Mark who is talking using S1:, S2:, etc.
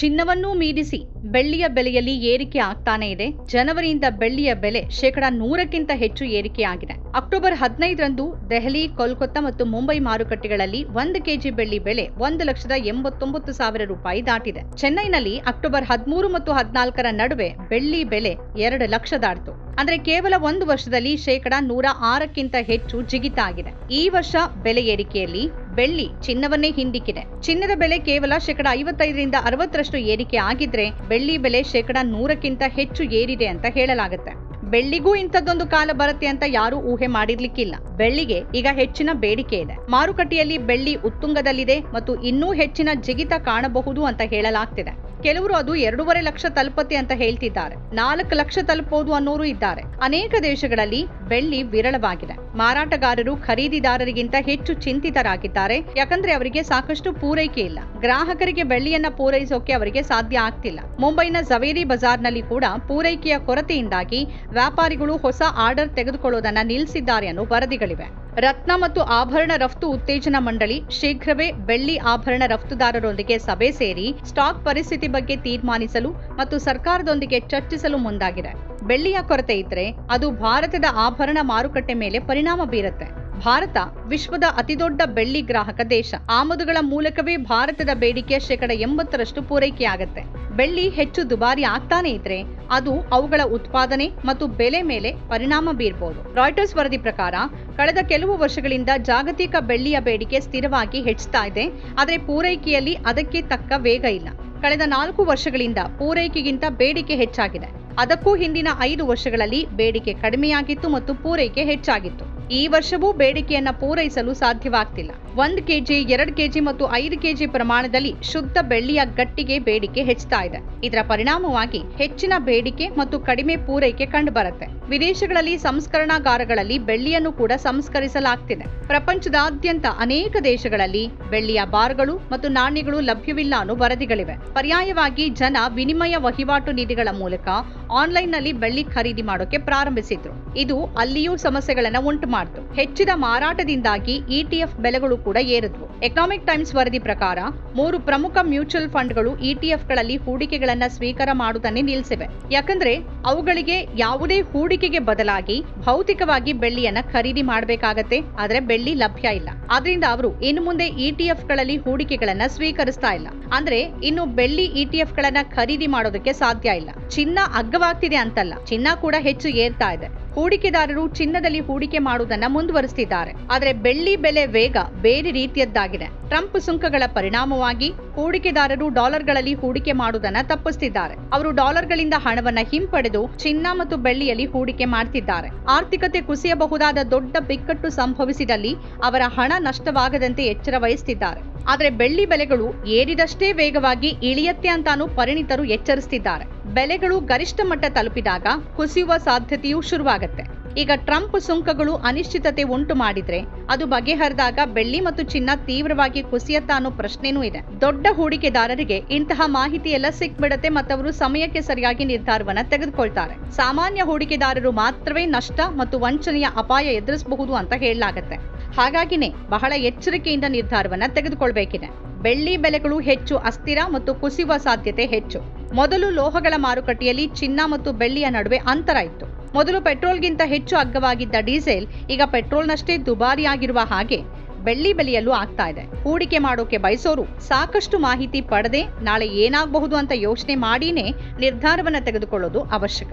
S1: ಚಿನ್ನವನ್ನೂ ಮೀರಿಸಿ ಬೆಳ್ಳಿಯ ಬೆಲೆಯಲ್ಲಿ ಏರಿಕೆ ಆಗ್ತಾನೆ ಇದೆ. ಜನವರಿಯಿಂದ ಬೆಳ್ಳಿಯ ಬೆಲೆ ಶೇಕಡ ನೂರಕ್ಕಿಂತ ಹೆಚ್ಚು ಏರಿಕೆಯಾಗಿದೆ ಅಕ್ಟೋಬರ್ ಹದಿನೈದರಂದು ದೆಹಲಿ, ಕೋಲ್ಕತ್ತಾ ಮತ್ತು ಮುಂಬೈ ಮಾರುಕಟ್ಟೆಗಳಲ್ಲಿ ಒಂದು ಕೆಜಿ ಬೆಳ್ಳಿ ಬೆಲೆ ಒಂದು ಲಕ್ಷದ ಎಂಬತ್ತೊಂಬತ್ತು ಸಾವಿರ ರೂಪಾಯಿ ದಾಟಿದೆ. ಚೆನ್ನೈನಲ್ಲಿ ಅಕ್ಟೋಬರ್ ಹದಿಮೂರು ಮತ್ತು ಹದಿನಾಲ್ಕರ ನಡುವೆ ಬೆಳ್ಳಿ ಬೆಲೆ ಎರಡು ಲಕ್ಷ ದಾಟಿತು. ಅಂದ್ರೆ ಕೇವಲ ಒಂದು ವರ್ಷದಲ್ಲಿ ಶೇಕಡ ನೂರ ಆರಕ್ಕಿಂತ ಹೆಚ್ಚು ಜಿಗಿತ ಆಗಿದೆ. ಈ ವರ್ಷ ಬೆಲೆ ಏರಿಕೆಯಲ್ಲಿ ಬೆಳ್ಳಿ ಚಿನ್ನವನ್ನೇ ಹಿಂದಿಕ್ಕಿದೆ. ಚಿನ್ನದ ಬೆಲೆ ಕೇವಲ ಶೇಕಡ ಐವತ್ತೈದರಿಂದ ಅರವತ್ತರಷ್ಟು ಏರಿಕೆ ಆಗಿದ್ರೆ ಬೆಳ್ಳಿ ಬೆಲೆ ಶೇಕಡ ನೂರಕ್ಕಿಂತ ಹೆಚ್ಚು ಏರಿದೆ ಅಂತ ಹೇಳಲಾಗುತ್ತೆ. ಬೆಳ್ಳಿಗೂ ಇಂಥದ್ದೊಂದು ಕಾಲ ಬರುತ್ತೆ ಅಂತ ಯಾರು ಊಹೆ ಮಾಡಿರ್ಲಿಕ್ಕಿಲ್ಲ. ಬೆಳ್ಳಿಗೆ ಈಗ ಹೆಚ್ಚಿನ ಬೇಡಿಕೆ ಇದೆ. ಮಾರುಕಟ್ಟೆಯಲ್ಲಿ ಬೆಳ್ಳಿ ಉತ್ತುಂಗದಲ್ಲಿದೆ ಮತ್ತು ಇನ್ನೂ ಹೆಚ್ಚಿನ ಜಿಗಿತ ಕಾಣಬಹುದು ಅಂತ ಹೇಳಲಾಗ್ತಿದೆ. ಕೆಲವರು ಅದು ಎರಡೂವರೆ ಲಕ್ಷ ತಲುಪತ್ತೆ ಅಂತ ಹೇಳ್ತಿದ್ದಾರೆ. ನಾಲ್ಕು ಲಕ್ಷ ತಲುಪೋದು ಅನ್ನೋರು ಇದ್ದಾರೆ. ಅನೇಕ ದೇಶಗಳಲ್ಲಿ ಬೆಳ್ಳಿ ವಿರಳವಾಗಿದೆ. ಮಾರಾಟಗಾರರು ಖರೀದಿದಾರರಿಗಿಂತ ಹೆಚ್ಚು ಚಿಂತಿತರಾಗಿದ್ದಾರೆ. ಯಾಕಂದ್ರೆ ಅವರಿಗೆ ಸಾಕಷ್ಟು ಪೂರೈಕೆ ಇಲ್ಲ. ಗ್ರಾಹಕರಿಗೆ ಬೆಳ್ಳಿಯನ್ನ ಪೂರೈಸೋಕೆ ಅವರಿಗೆ ಸಾಧ್ಯ ಆಗ್ತಿಲ್ಲ. ಮುಂಬೈನ ಜವೇರಿ ಬಜಾರ್ನಲ್ಲಿ ಕೂಡ ಪೂರೈಕೆಯ ಕೊರತೆಯಿಂದಾಗಿ ವ್ಯಾಪಾರಿಗಳು ಹೊಸ ಆರ್ಡರ್ ತೆಗೆದುಕೊಳ್ಳೋದನ್ನ ನಿಲ್ಲಿಸಿದ್ದಾರೆ ಅನ್ನೋ ವರದಿಗಳಿವೆ. ರತ್ನ ಮತ್ತು ಆಭರಣ ರಫ್ತು ಉತ್ತೇಜನ ಮಂಡಳಿ ಶೀಘ್ರವೇ ಬೆಳ್ಳಿ ಆಭರಣ ರಫ್ತುದಾರರೊಂದಿಗೆ ಸಭೆ ಸೇರಿ ಸ್ಟಾಕ್ ಪರಿಸ್ಥಿತಿ ಬಗ್ಗೆ ತೀರ್ಮಾನಿಸಲು ಮತ್ತು ಸರ್ಕಾರದೊಂದಿಗೆ ಚರ್ಚಿಸಲು ಮುಂದಾಗಿದೆ. ಬೆಳ್ಳಿಯ ಕೊರತೆ ಇದ್ರೆ ಅದು ಭಾರತದ ಆಭರಣ ಮಾರುಕಟ್ಟೆ ಮೇಲೆ ಪರಿಣಾಮ ಬೀರುತ್ತೆ. ಭಾರತ ವಿಶ್ವದ ಅತಿದೊಡ್ಡ ಬೆಳ್ಳಿ ಗ್ರಾಹಕ ದೇಶ. ಆಮದುಗಳ ಮೂಲಕವೇ ಭಾರತದ ಬೇಡಿಕೆಯ ಶೇಕಡ ಎಂಬತ್ತರಷ್ಟು ಪೂರೈಕೆಯಾಗುತ್ತೆ. ಬೆಳ್ಳಿ ಹೆಚ್ಚು ದುಬಾರಿ ಆಗ್ತಾನೆ ಇದ್ರೆ ಅದು ಅವುಗಳ ಉತ್ಪಾದನೆ ಮತ್ತು ಬೆಲೆ ಮೇಲೆ ಪರಿಣಾಮ ಬೀರಬಹುದು ರಾಯ್ಟರ್ಸ್ ವರದಿ ಪ್ರಕಾರ, ಕಳೆದ ಕೆಲವು ವರ್ಷಗಳಿಂದ ಜಾಗತಿಕ ಬೆಳ್ಳಿಯ ಬೇಡಿಕೆ ಸ್ಥಿರವಾಗಿ ಹೆಚ್ಚುತ್ತಾ ಇದೆ. ಆದರೆ ಪೂರೈಕೆಯಲ್ಲಿ ಅದಕ್ಕೆ ತಕ್ಕ ವೇಗ ಇಲ್ಲ. ಕಳೆದ ನಾಲ್ಕು ವರ್ಷಗಳಿಂದ ಪೂರೈಕೆಗಿಂತ ಬೇಡಿಕೆ ಹೆಚ್ಚಾಗಿದೆ. ಅದಕ್ಕೂ ಹಿಂದಿನ ಐದು ವರ್ಷಗಳಲ್ಲಿ ಬೇಡಿಕೆ ಕಡಿಮೆಯಾಗಿತ್ತು ಮತ್ತು ಪೂರೈಕೆ ಹೆಚ್ಚಾಗಿತ್ತು. ಈ ವರ್ಷವೂ ಬೇಡಿಕೆಯನ್ನ ಪೂರೈಸಲು ಸಾಧ್ಯವಾಗ್ತಿಲ್ಲ. ಒಂದು ಕೆಜಿ, ಎರಡು ಕೆಜಿ ಮತ್ತು ಐದು ಕೆಜಿ ಪ್ರಮಾಣದಲ್ಲಿ ಶುದ್ಧ ಬೆಳ್ಳಿಯ ಗಟ್ಟಿಗೆ ಬೇಡಿಕೆ ಹೆಚ್ಚುತ್ತಾ ಇದೆ. ಇದರ ಪರಿಣಾಮವಾಗಿ ಹೆಚ್ಚಿನ ಬೇಡಿಕೆ ಮತ್ತು ಕಡಿಮೆ ಪೂರೈಕೆ ಕಂಡುಬರುತ್ತೆ. ವಿದೇಶಗಳಲ್ಲಿ ಸಂಸ್ಕರಣಾಗಾರಗಳಲ್ಲಿ ಬೆಳ್ಳಿಯನ್ನು ಕೂಡ ಸಂಸ್ಕರಿಸಲಾಗ್ತಿದೆ. ಪ್ರಪಂಚದಾದ್ಯಂತ ಅನೇಕ ದೇಶಗಳಲ್ಲಿ ಬೆಳ್ಳಿಯ ಬಾರ್ಗಳು ಮತ್ತು ನಾಣ್ಯಗಳು ಲಭ್ಯವಿಲ್ಲ ಅನ್ನೋ ವರದಿಗಳಿವೆ. ಪರ್ಯಾಯವಾಗಿ ಜನ ವಿನಿಮಯ ವಹಿವಾಟು ನಿಧಿಗಳ ಮೂಲಕ ಆನ್ಲೈನ್ನಲ್ಲಿ ಬೆಳ್ಳಿ ಖರೀದಿ ಮಾಡೋಕೆ ಪ್ರಾರಂಭಿಸಿದ್ರು. ಇದು ಅಲ್ಲಿಯೂ ಸಮಸ್ಯೆಗಳನ್ನ ಉಂಟು ಮಾಡಿತು ಹೆಚ್ಚಿದ ಮಾರಾಟದಿಂದಾಗಿ ಇಟಿಎಫ್ ಬೆಲೆಗಳು ಕೂಡ ಏರಿದ್ವು. ಎಕನಾಮಿಕ್ ಟೈಮ್ಸ್ ವರದಿ ಪ್ರಕಾರ, ಮೂರು ಪ್ರಮುಖ ಮ್ಯೂಚುವಲ್ ಫಂಡ್ಗಳು ಇಟಿಎಫ್ಗಳಲ್ಲಿ ಹೂಡಿಕೆಗಳನ್ನ ಸ್ವೀಕಾರ ಮಾಡುವುದನ್ನೇ ನಿಲ್ಲಿಸಿವೆ. ಯಾಕಂದ್ರೆ, ಅವುಗಳಿಗೆ ಯಾವುದೇ ಹೂಡಿಕೆಗೆ ಬದಲಾಗಿ ಭೌತಿಕವಾಗಿ ಬೆಳ್ಳಿಯನ್ನ ಖರೀದಿ ಮಾಡಬೇಕಾಗತ್ತೆ, ಆದ್ರೆ ಬೆಳ್ಳಿ ಲಭ್ಯ ಇಲ್ಲ. ಆದ್ರಿಂದ ಅವರು ಇನ್ನು ಮುಂದೆ ಇಟಿಎಫ್ಗಳಲ್ಲಿ ಹೂಡಿಕೆಗಳನ್ನ ಸ್ವೀಕರಿಸ್ತಾ ಇಲ್ಲ. ಅಂದ್ರೆ, ಇನ್ನು ಬೆಳ್ಳಿ ಇಟಿಎಫ್ಗಳನ್ನ ಖರೀದಿ ಮಾಡೋದಕ್ಕೆ ಸಾಧ್ಯ ಇಲ್ಲ. ಚಿನ್ನ ಅಗ್ಗವಾಗ್ತಿದೆ ಅಂತಲ್ಲ, ಚಿನ್ನ ಕೂಡ ಹೆಚ್ಚು ಏರ್ತಾ ಇದೆ. ಹೂಡಿಕೆದಾರರು ಚಿನ್ನದಲ್ಲಿ ಹೂಡಿಕೆ ಮಾಡುವುದನ್ನು ಮುಂದುವರಿಸಿದ್ದಾರೆ ಆದರೆ ಬೆಳ್ಳಿ ಬೆಲೆ ವೇಗ ಬೇರೆ ರೀತಿಯದ್ದಾಗಿದೆ. ಟ್ರಂಪ್ ಸುಂಕಗಳ ಪರಿಣಾಮವಾಗಿ ಹೂಡಿಕೆದಾರರು ಡಾಲರ್ಗಳಲ್ಲಿ ಹೂಡಿಕೆ ಮಾಡುವುದನ್ನು ತಪ್ಪಿಸುತ್ತಿದ್ದಾರೆ ಅವರು ಡಾಲರ್ಗಳಿಂದ ಹಣವನ್ನು ಹಿಂಪಡೆದು ಚಿನ್ನ ಮತ್ತು ಬೆಳ್ಳಿಯಲ್ಲಿ ಹೂಡಿಕೆ ಮಾಡ್ತಿದ್ದಾರೆ. ಆರ್ಥಿಕತೆ ಕುಸಿಯಬಹುದಾದ ದೊಡ್ಡ ಬಿಕ್ಕಟ್ಟು ಸಂಭವಿಸಿದಲ್ಲಿ ಅವರ ಹಣ ನಷ್ಟವಾಗದಂತೆ ಎಚ್ಚರ ವಹಿಸುತ್ತಿದ್ದಾರೆ ಆದರೆ ಬೆಳ್ಳಿ ಬೆಲೆಗಳು ಏರಿದಷ್ಟೇ ವೇಗವಾಗಿ ಇಳಿಯತ್ತೆ ಅಂತಾನೂ ಪರಿಣಿತರು ಎಚ್ಚರಿಸುತ್ತಿದ್ದಾರೆ ಬೆಲೆಗಳು ಗರಿಷ್ಠ ಮಟ್ಟ ತಲುಪಿದಾಗ ಕುಸಿಯುವ ಸಾಧ್ಯತೆಯೂ ಶುರುವಾಗುತ್ತೆ. ಈಗ ಟ್ರಂಪ್ ಸುಂಕಗಳು ಅನಿಶ್ಚಿತತೆ ಉಂಟು ಮಾಡಿದ್ರೆ ಅದು ಬಗೆಹರಿದಾಗ ಬೆಳ್ಳಿ ಮತ್ತು ಚಿನ್ನ ತೀವ್ರವಾಗಿ ಕುಸಿಯತ್ತ ಅನ್ನೋ ಪ್ರಶ್ನೆನೂ ಇದೆ. ದೊಡ್ಡ ಹೂಡಿಕೆದಾರರಿಗೆ ಇಂತಹ ಮಾಹಿತಿ ಎಲ್ಲ ಸಿಕ್ಬಿಡತ್ತೆ ಮತ್ತವರು ಸಮಯಕ್ಕೆ ಸರಿಯಾಗಿ ನಿರ್ಧಾರವನ್ನ ತೆಗೆದುಕೊಳ್ತಾರೆ. ಸಾಮಾನ್ಯ ಹೂಡಿಕೆದಾರರು ಮಾತ್ರವೇ ನಷ್ಟ ಮತ್ತು ವಂಚನೆಯ ಅಪಾಯ ಎದುರಿಸಬಹುದು ಅಂತ ಹೇಳಲಾಗತ್ತೆ. ಹಾಗಾಗಿನೇ ಬಹಳ ಎಚ್ಚರಿಕೆಯಿಂದ ನಿರ್ಧಾರವನ್ನ ತೆಗೆದುಕೊಳ್ಬೇಕಿದೆ. ಬೆಳ್ಳಿ ಬೆಲೆಗಳು ಹೆಚ್ಚು ಅಸ್ಥಿರ ಮತ್ತು ಕುಸಿಯುವ ಸಾಧ್ಯತೆ ಹೆಚ್ಚು. ಮೊದಲು ಲೋಹಗಳ ಮಾರುಕಟ್ಟೆಯಲ್ಲಿ ಚಿನ್ನ ಮತ್ತು ಬೆಳ್ಳಿಯ ನಡುವೆ ಅಂತರ ಇತ್ತು. ಮೊದಲು ಪೆಟ್ರೋಲ್ಗಿಂತ ಹೆಚ್ಚು ಅಗ್ಗವಾಗಿದ್ದ ಡೀಸೆಲ್ ಈಗ ಪೆಟ್ರೋಲ್ನಷ್ಟೇ ದುಬಾರಿಯಾಗಿರುವ ಹಾಗೆ ಬೆಳ್ಳಿ ಬೆಲೆಯಲ್ಲೂ ಆಗ್ತಾ ಇದೆ. ಹೂಡಿಕೆ ಮಾಡೋಕೆ ಬಯಸೋರು ಸಾಕಷ್ಟು ಮಾಹಿತಿ ಪಡೆದೇ ನಾಳೆ ಏನಾಗಬಹುದು ಅಂತ ಯೋಚನೆ ಮಾಡಿನೇ ನಿರ್ಧಾರವನ್ನ ತೆಗೆದುಕೊಳ್ಳೋದು ಅವಶ್ಯಕ.